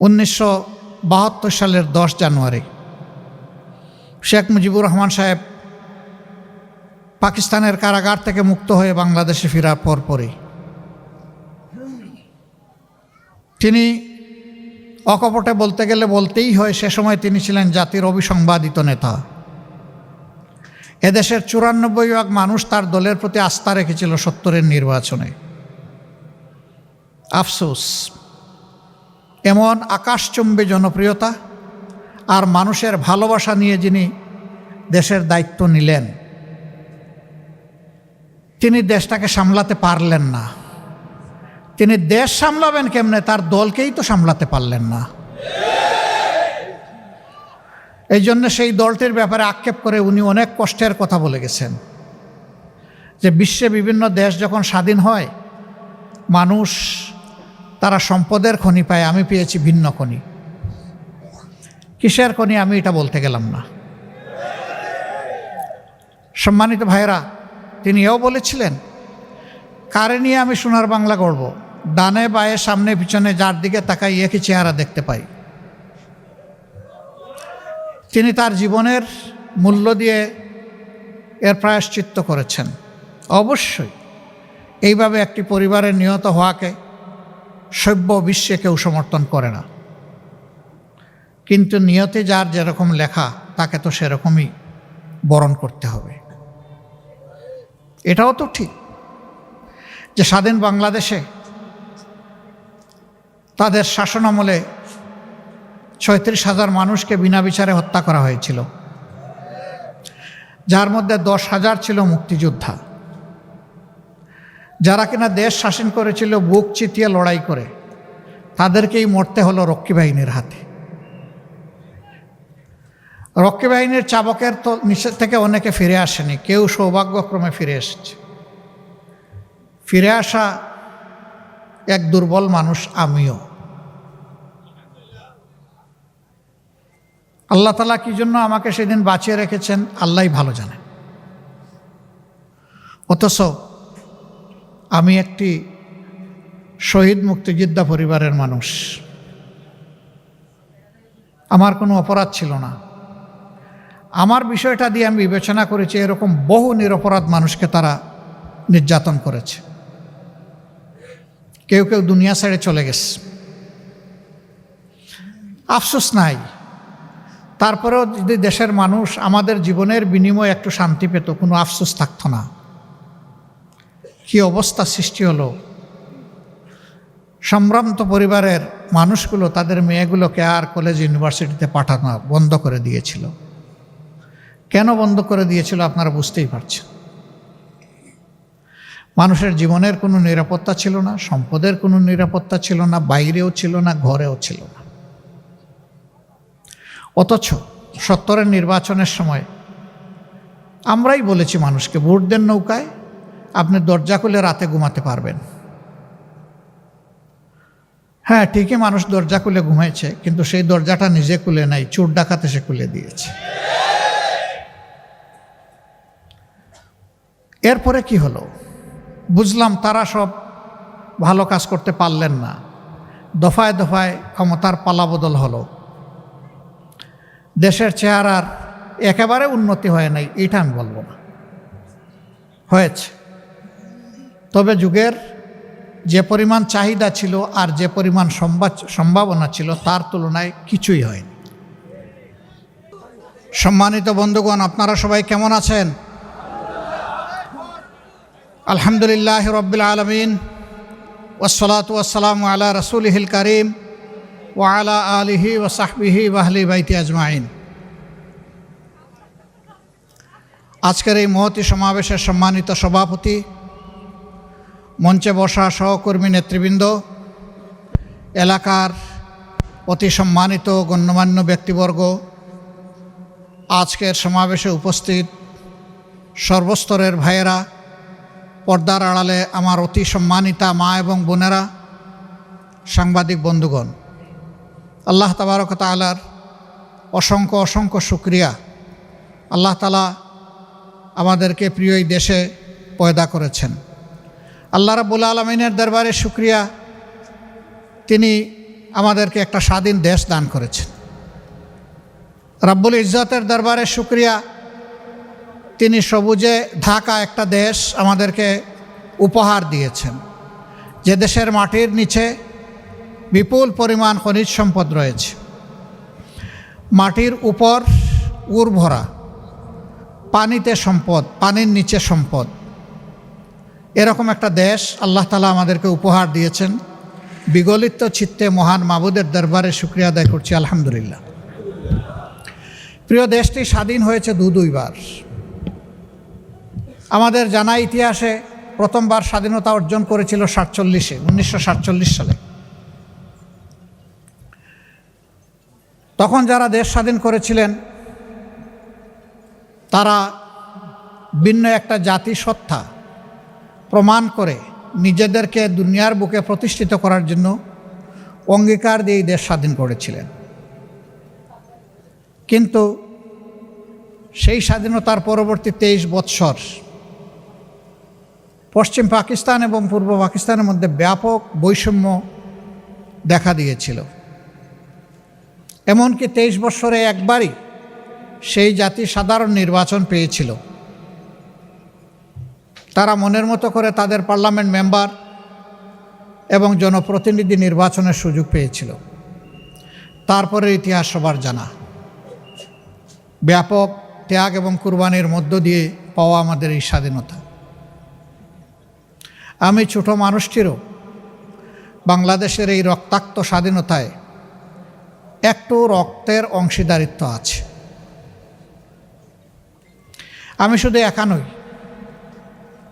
উনিশশো বাহাত্তর সালের দশ জানুয়ারি। শেখ মুজিবুর রহমান সাহেব পাকিস্তানের কারাগার থেকে মুক্ত হয়ে বাংলাদেশে ফেরার পরপরই তিনি অকপটে বলতে গেলে বলতেই হয়, সে সময় তিনি ছিলেন জাতির অভিসংবাদিত নেতা। এদেশের চুরানব্বই ভাগ মানুষ তার দলের প্রতি আস্থা রেখেছিল সত্তরের নির্বাচনে। আফসোস। এমন আকাশচুম্বী জনপ্রিয়তা আর মানুষের ভালোবাসা নিয়ে যিনি দেশের দায়িত্ব নিলেন, তিনি দেশটাকে সামলাতে পারলেন না। তিনি দেশ সামলাবেন কেমনে, তার দলকেই তো সামলাতে পারলেন না। এই জন্য সেই দলটির ব্যাপারে আক্ষেপ করে উনি অনেক কষ্টের কথা বলে গেছেন, যে বিশ্বে বিভিন্ন দেশ যখন স্বাধীন হয়, মানুষ তারা সম্পদের খনি পায়, আমি পেয়েছি ভিন্ন খনি। কিসের খনি আমি এটা বলতে গেলাম না। সম্মানিত ভাইরা তিনি এও বলেছিলেন, কারে নিয়ে আমি সোনার বাংলা গড়ব? ডানে, বায়ে, সামনে, পিছনে, যার দিকে তাকাই একই চেহারা দেখতে পাই। তিনি তার জীবনের মূল্য দিয়ে এর প্রায়শ্চিত্ত করেছেন। অবশ্যই, এইভাবে একটি পরিবারের নিহত হওয়াকে সভ্য বিশ্বে কেউ সমর্থন করে না। কিন্তু নিয়তে যার যেরকম লেখা, তাকে তো সেরকমই বরণ করতে হবে। এটাও তো ঠিক যে স্বাধীন বাংলাদেশে তাদের শাসন আমলে ছয়ত্রিশ হাজার মানুষকে বিনা বিচারে হত্যা করা হয়েছিল। যার মধ্যে দশ হাজার ছিল মুক্তিযোদ্ধা। যারা কিনা দেশ শাসন করেছিল, বুক চিতিয়ে লড়াই করে, তাদেরকেই মরতে হলো রক্ষী বাহিনীর হাতে। রক্ষী বাহিনীর চাবকের তো নিচের থেকে অনেকে ফিরে আসেনি, কেউ সৌভাগ্যক্রমে ফিরে এসেছে। ফিরে আসা এক দুর্বল মানুষ আমিও। আল্লাহ তালা কি জন্য আমাকে সেদিন বাঁচিয়ে রেখেছেন? আল্লাহই ভালো জানেন। অথচ আমি একটি শহীদ মুক্তিযোদ্ধা পরিবারের মানুষ। আমার কোনো অপরাধ ছিল না। আমার বিষয়টা দিয়ে আমি বিবেচনা করেছি, এরকম বহু নিরপরাধ মানুষকে তারা নির্যাতন করেছে। কেউ কেউ দুনিয়া ছেড়ে চলে গেছে। আফসোস নাই। তারপরেও যদি দেশের মানুষ আমাদের জীবনের বিনিময়ে একটু শান্তি পেত, কোনো আফসোস থাকতো না। কি অবস্থা সৃষ্টি হলো? সম্ভ্রান্ত পরিবারের মানুষগুলো, তাদের মেয়েগুলোকে আর কলেজ ইউনিভার্সিটিতে পাঠানো বন্ধ করে দিয়েছিল। কেন বন্ধ করে দিয়েছিল আপনারা বুঝতেই পারছেন? মানুষের জীবনের কোনো নিরাপত্তা ছিল না, সম্পদের কোনো নিরাপত্তা ছিল না, বাইরেও ছিল না, ঘরেও ছিল না। অথচ সত্তরের নির্বাচনের সময় আমরাই বলেছি মানুষকে, ভোট দেন নৌকায় আপনি দরজা খুলে রাতে ঘুমাতে পারবেন। হ্যাঁ ঠিকই মানুষ দরজা খুলে ঘুমাইছে, কিন্তু সেই দরজাটা নিজে খুলে নাই, চোর ডাকাতে সে খুলে দিয়েছে। এরপরে কি হলো? বুঝলাম তারা সব ভালো কাজ করতে পারলেন না। দফায় দফায় ক্ষমতার পালাবদল হলো। দেশের চেহারার একেবারে উন্নতি হয় নাই এটা আমি বলব না। হয়েছে। তবে যুগের যে পরিমাণ চাহিদা ছিল আর যে পরিমাণ সম্ভাবনা ছিল, তার তুলনায় কিছুই হয়নি। সম্মানিত বন্ধুগণ, আপনারা সবাই কেমন আছেন? আলহামদুলিল্লাহ রবিল আলমিন ওসলাত ওসালাম আলা রসুলহিল করিম ও আলা আলিহি ওসাহবিহি ওয়াহলি বাইতি আজমাইন। আজকের এই মহতি সমাবেশের সম্মানিত সভাপতি মঞ্চে বসা সহকর্মী নেতৃবৃন্দ, এলাকার অতি সম্মানিত গণ্যমান্য ব্যক্তিবর্গ, আজকের সমাবেশে উপস্থিত সর্বস্তরের ভাইয়েরা, পর্দার আড়ালে আমার অতি সম্মানিতা মা এবং বোনেরা, সাংবাদিক বন্ধুগণ। আল্লাহ তাবারক তালার অসংখ্য অসংখ্য শুক্রিয়া আল্লাহ তালা আমাদেরকে প্রিয় এই দেশে পয়দা করেছেন। আল্লাহ রাবুল আলমিনের দরবারে শুক্রিয়া। তিনি আমাদেরকে একটা স্বাধীন দেশ দান করেছেন। রাব্বুল ইজ্জতের দরবারে শুক্রিয়া। তিনি সবুজে ঢাকা একটা দেশ আমাদেরকে উপহার দিয়েছেন। যে দেশের মাটির নিচে বিপুল পরিমাণ খনিজ সম্পদ রয়েছে। মাটির উপর উর্ভরা পানিতে সম্পদ, পানির নিচে সম্পদ এরকম একটা দেশ আল্লাহ তালা আমাদেরকে উপহার দিয়েছেন। বিগলিত চিত্তে মহান মাবুদের দরবারে শুক্রিয়া আদায় করছি, আলহামদুলিল্লাহ। প্রিয় দেশটি স্বাধীন হয়েছে দু দুইবার। আমাদের জানা ইতিহাসে প্রথমবার স্বাধীনতা অর্জন করেছিল সাতচল্লিশে, উনিশশো সাতচল্লিশ সালে। তখন যারা দেশ স্বাধীন করেছিলেন, তারা ভিন্ন একটা জাতি সত্তা প্রমাণ করে নিজেদেরকে দুনিয়ার বুকে প্রতিষ্ঠিত করার জন্য অঙ্গীকার দিয়ে দেশ স্বাধীন করেছিলেন। কিন্তু সেই স্বাধীনতার পরবর্তী তেইশ বৎসর পশ্চিম পাকিস্তান এবং পূর্ব পাকিস্তানের মধ্যে ব্যাপক বৈষম্য দেখা দিয়েছিল। এমনকি তেইশ বৎসরে একবারই সেই জাতি সাধারণ নির্বাচন পেয়েছিল। তারা মনের মতো করে তাদের পার্লামেন্ট মেম্বার এবং জনপ্রতিনিধি নির্বাচনের সুযোগ পেয়েছিল। তারপরে ইতিহাস সবার জানা। ব্যাপক ত্যাগ এবং কুরবানির মধ্য দিয়ে পাওয়া আমাদের এই স্বাধীনতা। আমি ছোট মানুষটিরও বাংলাদেশের এই রক্তাক্ত স্বাধীনতায় একটু রক্তের অংশীদারিত্ব আছে। আমি শুধু একা নই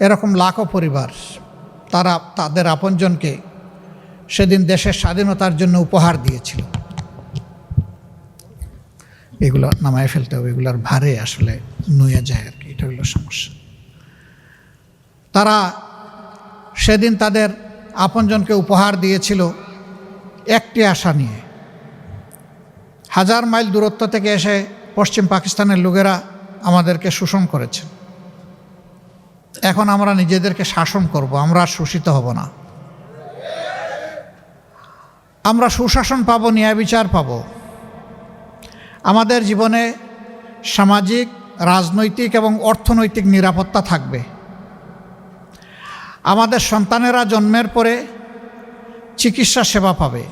এরকম লাখো পরিবার, তারা তাদের আপনজনকে সেদিন দেশের স্বাধীনতার জন্য উপহার দিয়েছিল। এগুলো নামায় ফেলতে হবে, এগুলোর ভারে আসলে নুয়ে যায় আর কি, এটা হলো সমস্যা। তারা সেদিন তাদের আপনজনকে উপহার দিয়েছিল একটি আশা নিয়ে। হাজার মাইল দূরত্ব থেকে এসে পশ্চিম পাকিস্তানের লোকেরা আমাদেরকে শোষণ করেছে। এখন আমরা নিজেদেরকে শাসন করব, আমরা শোষিত হব না। আমরা সুশাসন পাবো, ন্যায় বিচার পাবো। আমাদের জীবনে সামাজিক, রাজনৈতিক এবং অর্থনৈতিক নিরাপত্তা থাকবে। আমাদের সন্তানেরা জন্মের পরে চিকিৎসা সেবা পাবে।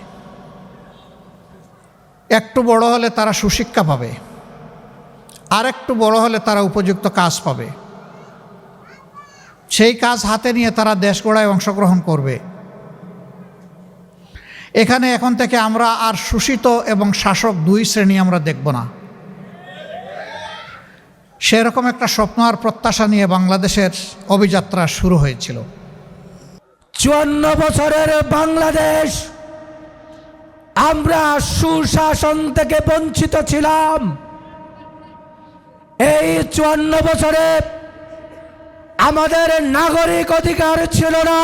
একটু বড় হলে তারা সুশিক্ষা পাবে। আর একটু বড় হলে তারা উপযুক্ত কাজ পাবে। সেই কাজ হাতে নিয়ে তারা দেশ গড়ায় অংশগ্রহণ করবে। এখানে এখন থেকে আমরা আর শোষিত এবং শাসক দুই শ্রেণি আমরা দেখব না। সেরকম একটা স্বপ্ন আর প্রত্যাশা নিয়ে বাংলাদেশের অভিযাত্রা শুরু হয়েছিল। চুয়ান্ন বছরের বাংলাদেশ, আমরা সুশাসন থেকে বঞ্চিত ছিলাম। এই চুয়ান্ন বছরে আমাদের নাগরিক অধিকার ছিল না।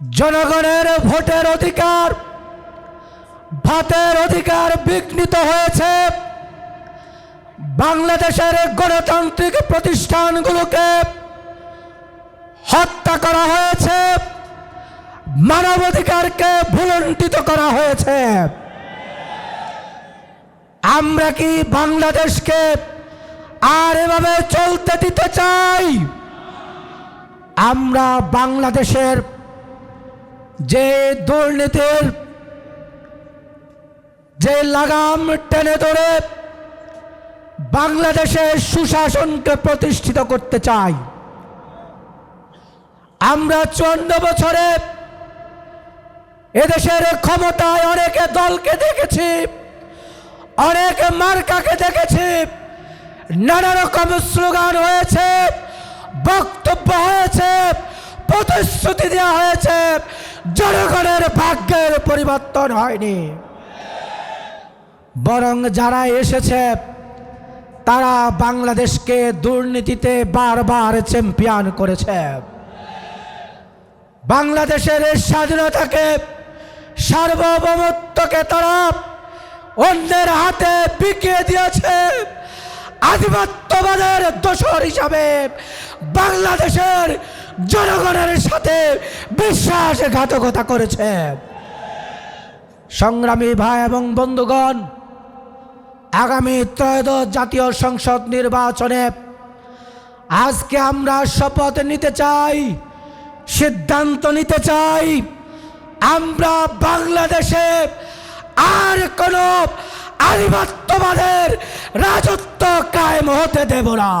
জনগণের ভোটের অধিকার, ভাতের অধিকার বিঘ্নিত হয়েছে। বাংলাদেশের গণতান্ত্রিক প্রতিষ্ঠানগুলোকে হত্যা করা হয়েছে। মানবাধিকারকে ভুলণ্ঠিত করা হয়েছে। আমরা কি বাংলাদেশকে আর এভাবে চলতে দিতে চাই। আমরা বাংলাদেশের যে দুর্নীতির, যে লাগাম টেনে ধরে বাংলাদেশের সুশাসনকে প্রতিষ্ঠিত করতে চাই। আমরা চুয়ান্ন বছরে এদেশের ক্ষমতায় অনেকে দলকে দেখেছি, অনেক মার্কাকে দেখেছি নানা রকম স্লোগান হয়েছে, বক্তব্য হয়েছে, প্রতিশ্রুতি দেওয়া হয়েছে। জনগণের ভাগ্যের পরিবর্তন হয়নি। বরং যারা এসেছে, তারা বাংলাদেশকে দুর্নীতিতে বারবার চ্যাম্পিয়ন করেছে। বাংলাদেশের স্বাধীনতাকে, সার্বভৌমত্বকে তারা অন্যের হাতে বিকিয়ে দিয়েছে। আধিপত্যবাদের দোষর হিসাবে বাংলাদেশের জনগণের সাথে বিশ্বাসঘাতকতা করেছে। সংগ্রামী ভাই এবং বন্ধুগণ, আগামী ত্রয়োদশ জাতীয় সংসদ নির্বাচনে আজকে আমরা শপথ নিতে চাই, সিদ্ধান্ত নিতে চাই, আমরা বাংলাদেশে আর কোন আধিপত্যবাদের রাজত্ব কায়েম হতে দেব না।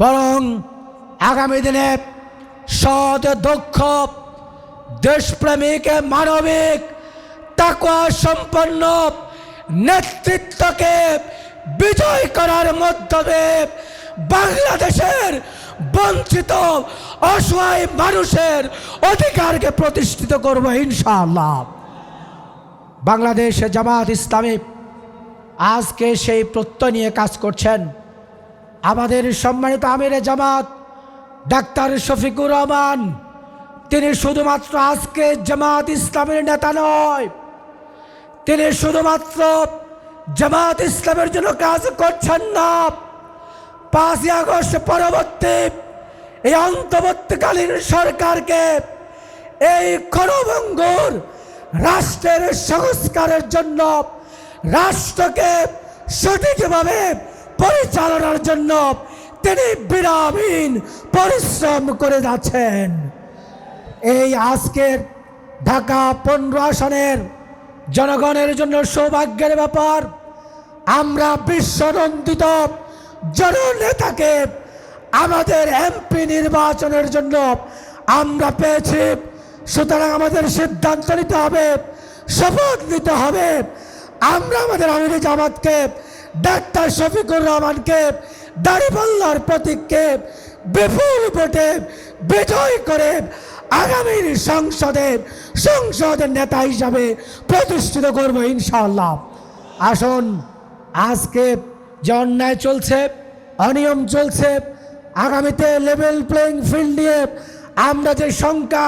বরং আগামী দিনে সৎ, দক্ষ, দেশপ্রেমিক, মানবিক তাকওয়া সম্পন্ন নেতৃত্বকে বিজয় করার মাধ্যমে বাংলাদেশের বঞ্চিত, অসহায় মানুষের অধিকারকে প্রতিষ্ঠিত করব ইনশাআল্লাহ। বাংলাদেশ জামাত ইসলামী আজকে সেই প্রত্যয় নিয়ে কাজ করছেন। আমাদের সম্মানিত আমিরে জামাত, ডাক্তার শফিকুর রহমান, তিনি শুধুমাত্র আজকে জামাত ইসলামের নেতা নয়, তিনি শুধুমাত্র জামাত ইসলামের জন্য কাজ করছেন না। পাঁচই আগস্ট পরবর্তী এই অন্তর্বর্তীকালীন সরকারকে এই ক্ষণভঙ্গুর রাষ্ট্রের সংস্কারের জন্য, রাষ্ট্রকে সঠিকভাবে পরিচালনার জন্য তিনি বিরামহীন পরিশ্রম করে যাচ্ছেন। এই আজকের ঢাকা পনেরো আসনের জনগণের জন্য সৌভাগ্যের ব্যাপার, আমরা বিশ্বনন্দিত জননেতাকে আমাদের এমপি নির্বাচনের জন্য আমরা পেয়েছি। সুতরাং আমাদের সিদ্ধান্ত নিতে হবে, শপথ নিতে হবে। আমরা আমাদের আমিরি জামাতকে, ডাক্তার শফিকুর রহমানকে দাড়িপাল্লার প্রতীককে বিপুল ভোটে বিজয় করে আগামীর সংসদে সংসদের নেতা হিসাবে প্রতিষ্ঠিত করব ইনশাআল্লাহ। আসুন, আজকে যে অন্যায় চলছে, অনিয়ম চলছে, আগামীতে লেভেল প্লেইং ফিল্ড নিয়ে আমরা যে শঙ্কা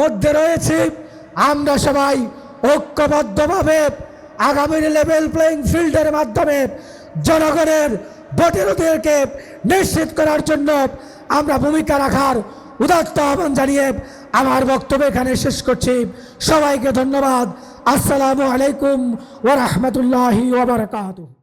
মধ্যে রয়েছি। আমরা সবাই ঐক্যবদ্ধভাবে আগামীর লেভেল প্লেইং ফিল্ডের মাধ্যমে জনগণের অধিকারকে নিশ্চিত করার জন্য আমরা ভূমিকা রাখার উদাত্ত আহ্বান জানিয়ে আমার বক্তব্য এখানে শেষ করছি। সবাইকে ধন্যবাদ। আসসালামু আলাইকুম ওরহমতুল্লাহি ওবরকাতুহ